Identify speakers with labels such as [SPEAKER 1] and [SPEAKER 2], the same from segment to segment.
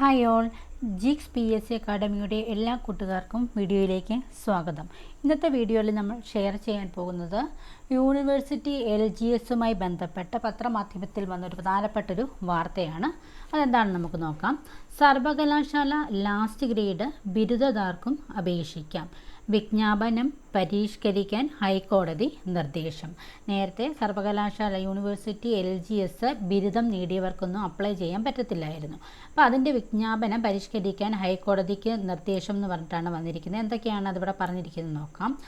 [SPEAKER 1] Hi all ജിക്സ് P S C അക്കാഡമിയുടെ എല്ലാ കൂട്ടുകാർക്കും വീഡിയോയിലേക്ക് സ്വാഗതം. ഇന്നത്തെ വീഡിയോയിൽ നമ്മൾ ഷെയർ ചെയ്യാൻ പോകുന്നത് യൂണിവേഴ്സിറ്റി എൽ ജി എസുമായി ബന്ധപ്പെട്ട പത്രമാധ്യമത്തിൽ വന്നൊരു പ്രധാനപ്പെട്ടൊരു വാർത്തയാണ്. അതെന്താണെന്ന് നമുക്ക് നോക്കാം. സർവകലാശാല ലാസ്റ്റ് ഗ്രേഡ് ബിരുദദാർക്കും അപേക്ഷിക്കാം. വിജ്ഞാപനം പരിഷ്കരിക്കാൻ ഹൈക്കോടതി നിർദ്ദേശം. നേരത്തെ സർവകലാശാല യൂണിവേഴ്സിറ്റി എൽ ജി എസ് ബിരുദം നേടിയവർക്കൊന്നും അപ്ലൈ ചെയ്യാൻ പറ്റത്തില്ലായിരുന്നു. അപ്പോൾ അതിന്റെ വിജ്ഞാപനം പരിഷ്കരിക്കാൻ ഹൈക്കോടതിക്ക് നിർദ്ദേശം എന്ന് പറഞ്ഞിട്ടാണ് വന്നിരിക്കുന്നത്. എന്തൊക്കെയാണ് അതിവിടെ പറഞ്ഞിരിക്കുന്നത് നോക്കാം.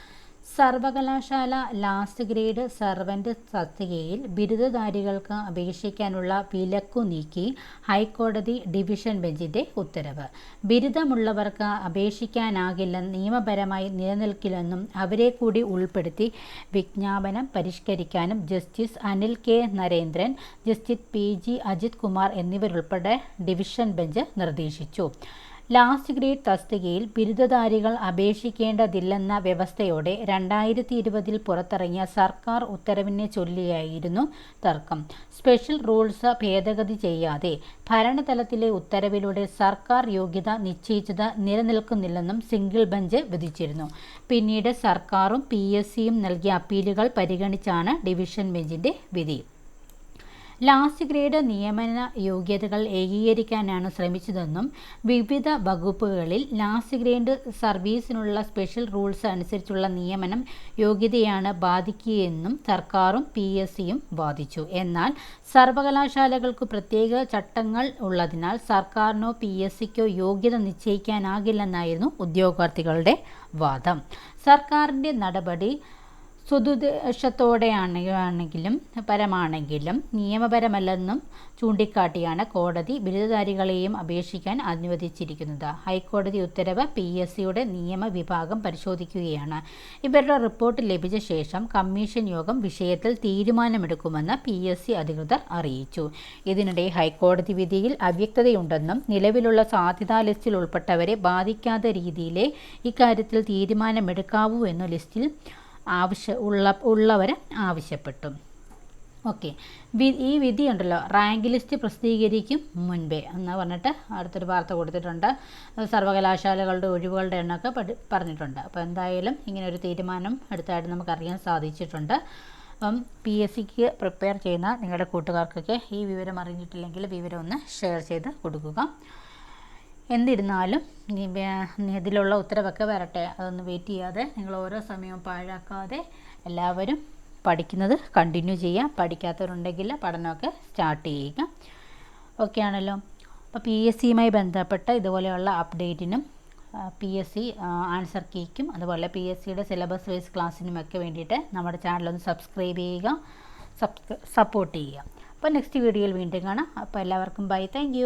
[SPEAKER 1] സർവകലാശാല ലാസ്റ്റ് ഗ്രേഡ് സർവന്റ് തസ്തികയിൽ ബിരുദധാരികൾക്ക് അപേക്ഷിക്കാനുള്ള വിലക്കു നീക്കി ഹൈക്കോടതി ഡിവിഷൻ ബെഞ്ചിന്റെ ഉത്തരവ്. ബിരുദമുള്ളവർക്ക് അപേക്ഷിക്കാനാകില്ലെന്ന് നിയമപരമായി നിലനിൽക്കില്ലെന്നും അവരെ കൂടി ഉൾപ്പെടുത്തി വിജ്ഞാപനം പരിഷ്കരിക്കാനും justice Anil K Narendran justice P G Ajith Kumar എന്നിവരുൾപ്പെടെ ഡിവിഷൻ ബെഞ്ച് നിർദ്ദേശിച്ചു. ലാസ്റ്റ് ഗ്രേഡ് തസ്തികയിൽ ബിരുദധാരികൾ അപേക്ഷിക്കേണ്ടതില്ലെന്ന വ്യവസ്ഥയോടെ രണ്ടായിരത്തി ഇരുപതിൽ പുറത്തിറങ്ങിയ സർക്കാർ ഉത്തരവിനെ ചൊല്ലിയായിരുന്നു തർക്കം. സ്പെഷ്യൽ റൂൾസ് ഭേദഗതി ചെയ്യാതെ ഭരണതലത്തിലെ ഉത്തരവിലൂടെ സർക്കാർ യോഗ്യത നിശ്ചയിച്ചത് നിലനിൽക്കുന്നില്ലെന്നും സിംഗിൾ ബെഞ്ച് വിധിച്ചിരുന്നു. പിന്നീട് സർക്കാരും പി എസ് സിയും നൽകിയ അപ്പീലുകൾ പരിഗണിച്ചാണ് ഡിവിഷൻ ബെഞ്ചിന്റെ വിധി. ലാസ്റ്റ് ഗ്രേഡ് നിയമന യോഗ്യതകൾ ഏകീകരിക്കാനാണ് ശ്രമിച്ചതെന്നും വിവിധ വകുപ്പുകളിൽ ലാസ്റ്റ് ഗ്രേഡ് സർവീസിനുള്ള സ്പെഷ്യൽ റൂൾസ് അനുസരിച്ചുള്ള നിയമനം യോഗ്യതയാണ് ബാധിക്കുകയെന്നും സർക്കാരും പി എസ് സിയും വാദിച്ചു. എന്നാൽ സർവകലാശാലകൾക്ക് പ്രത്യേക ചട്ടങ്ങൾ ഉള്ളതിനാൽ സർക്കാരിനോ പി എസ് സിക്കോ യോഗ്യത നിശ്ചയിക്കാനാകില്ലെന്നായിരുന്നു ഉദ്യോഗാർത്ഥികളുടെ വാദം. സർക്കാരിന്റെ നടപടി സ്വതുദ്ദേശത്തോടെയാണെങ്കിലും പരമാണെങ്കിലും നിയമപരമല്ലെന്നും ചൂണ്ടിക്കാട്ടിയാണ് കോടതി ബിരുദധാരികളെയും അപേക്ഷിക്കാൻ അനുവദിച്ചിരിക്കുന്നത്. ഹൈക്കോടതി ഉത്തരവ് പി എസ് സിയുടെ നിയമവിഭാഗം പരിശോധിക്കുകയാണ്. ഇവരുടെ റിപ്പോർട്ട് ലഭിച്ച ശേഷം കമ്മീഷൻ യോഗം വിഷയത്തിൽ തീരുമാനമെടുക്കുമെന്ന് പി എസ് സി അധികൃതർ അറിയിച്ചു. ഇതിനിടെ ഹൈക്കോടതി വിധിയിൽ അവ്യക്തതയുണ്ടെന്നും നിലവിലുള്ള സാധ്യതാ ലിസ്റ്റിൽ ഉൾപ്പെട്ടവരെ ബാധിക്കാത്ത രീതിയിലെ ഇക്കാര്യത്തിൽ തീരുമാനമെടുക്കാവൂ എന്ന ലിസ്റ്റിൽ ആവശ്യ ഉള്ള ഉള്ളവരെ ആവശ്യപ്പെട്ടു. ഓക്കെ. ഈ വിധി ഉണ്ടല്ലോ. റാങ്ക് ലിസ്റ്റ് പ്രസിദ്ധീകരിക്കും മുൻപേ എന്ന് പറഞ്ഞിട്ട് അടുത്തൊരു വാർത്ത കൊടുത്തിട്ടുണ്ട്. സർവകലാശാലകളുടെ ഒഴിവുകളുടെ എണ്ണമൊക്കെ പറഞ്ഞിട്ടുണ്ട്. അപ്പോൾ എന്തായാലും ഇങ്ങനെ ഒരു തീരുമാനം അടുത്തായിട്ട് നമുക്കറിയാൻ സാധിച്ചിട്ടുണ്ട്. അപ്പം പി എസ് സിക്ക് പ്രിപ്പയർ ചെയ്യുന്ന നിങ്ങളുടെ കൂട്ടുകാർക്കൊക്കെ ഈ വിവരം അറിഞ്ഞിട്ടില്ലെങ്കിൽ വിവരം ഒന്ന് ഷെയർ ചെയ്ത് കൊടുക്കുക. എന്നിരുന്നാലും ഇതിലുള്ള ഉത്തരവൊക്കെ വരട്ടെ. അതൊന്ന് വെയിറ്റ് ചെയ്യാതെ നിങ്ങൾ ഓരോ സമയവും പാഴാക്കാതെ എല്ലാവരും പഠിക്കുന്നത് കണ്ടിന്യൂ ചെയ്യുക പഠിക്കാത്തവരുണ്ടെങ്കിൽ പഠനമൊക്കെ സ്റ്റാർട്ട് ചെയ്യുക. ഓക്കെ ആണല്ലോ. അപ്പോൾ പി എസ് സിയുമായി ബന്ധപ്പെട്ട ഇതുപോലെയുള്ള അപ്ഡേറ്റിനും പി എസ് സി ആൻസർ കീക്കും അതുപോലെ പി എസ് സിയുടെ സിലബസ് വൈസ് ക്ലാസ്സിനുമൊക്കെ വേണ്ടിയിട്ട് നമ്മുടെ ചാനലൊന്ന് സബ്സ്ക്രൈബ് ചെയ്യുക. സബ്സ്ക്രൈ സപ്പോർട്ട് ചെയ്യുക. അപ്പോൾ നെക്സ്റ്റ് വീഡിയോയിൽ വീണ്ടും കാണാം. അപ്പോൾ എല്ലാവർക്കും ബൈ താങ്ക്